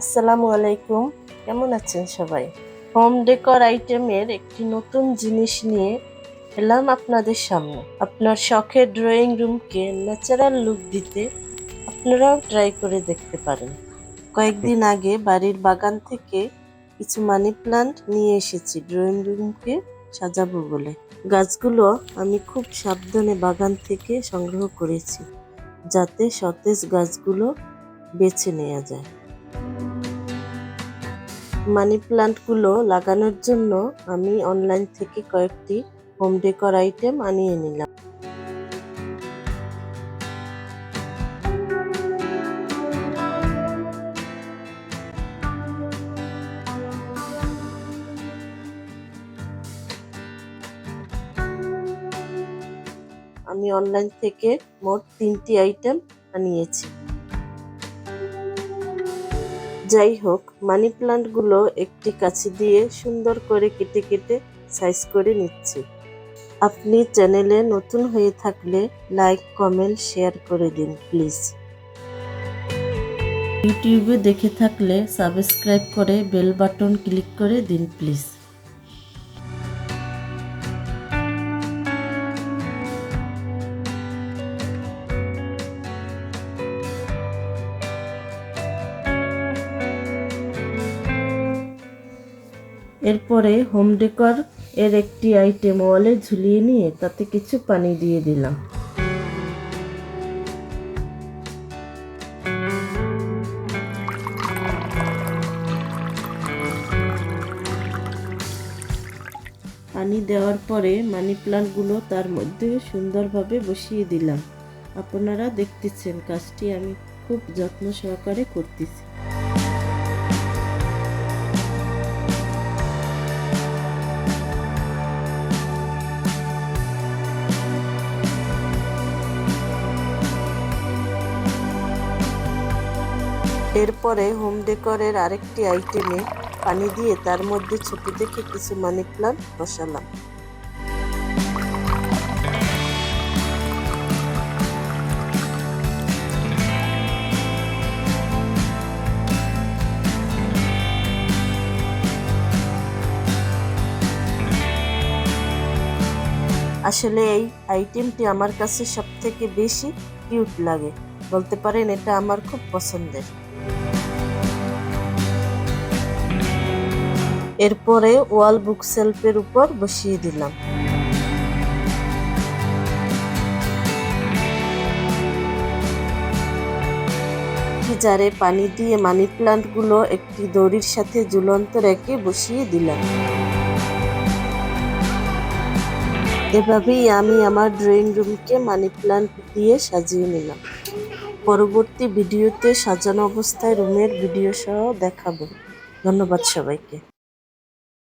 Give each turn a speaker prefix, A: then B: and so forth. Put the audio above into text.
A: আসসালামু আলাইকুম। কেমন আছেন সবাই? হোম ডেকর আইটেমের একটি নতুন জিনিস নিয়ে এলাম আপনাদের সামনে। আপনার শখের ড্রয়িং রুমকে ন্যাচারাল লুক দিতে আপনারাও ট্রাই করে দেখতে পারেন। কয়েকদিন আগে বাড়ির বাগান থেকে কিছু মানি প্লান্ট নিয়ে এসেছি ড্রয়িং রুমকে সাজাবো বলে। গাছগুলো আমি খুব সাবধানে বাগান থেকে সংগ্রহ করেছি, যাতে সতেজ গাছগুলো বেছে নেওয়া যায়। মানি প্লান্টগুলো লাগানোর জন্য আমি অনলাইন থেকে কয়েকটি হোম ডেকর আইটেম আনিয়ে নিলাম। আমি অনলাইন থেকে মোট তিনটি আইটেম আনিয়েছি। যাই হোক, মানি প্লান্টগুলো একটি কাছি দিয়ে সুন্দর করে কেটে কেটে সাইজ করে নিচ্ছি। আপনি চ্যানেলে নতুন হয়ে থাকলে লাইক কমেন্ট শেয়ার করে দিন প্লিজ ইউটিউবে দেখে থাকলে সাবস্ক্রাইব করে বেল বাটন ক্লিক করে দিন প্লিজ এরপরে হোম ডেকর এর একটি আইটেম ওয়ালে ঝুলিয়ে নিয়ে তাতে কিছু পানি দিয়ে দিলাম। পানি দেওয়ার পরে মানি প্লান্টগুলো তার মধ্যে সুন্দরভাবে বসিয়ে দিলাম। আপনারা দেখতেছেন কাজটি আমি খুব যত্ন সহকারে করতেছি। এরপরে হোম ডেকরের আরেকটি আইটেমে পানি দিয়ে তার মধ্যে ছোট দেখে কিছু মানি প্লান্ট বসালাম। আসলে এই আইটেমটি আমার কাছে সব থেকে বেশি কিউট লাগে। বলতে পারেন এটা আমার খুব পছন্দের। এরপরে ওয়াল বুক সেলফের উপর বসিয়ে দিলাম। জারে পানি দিয়ে মানি প্লান্টগুলো একটি দড়ির সাথে ঝুলন্ত রেখে বসিয়ে দিলাম। এভাবেই আমি আমার ড্রয়িং রুমকে মানি প্লান্ট দিয়ে সাজিয়ে নিলাম। পরবর্তী ভিডিওতে সাজানো অবস্থায় রুমের ভিডিও সহ দেখাবো। ধন্যবাদ সবাইকে।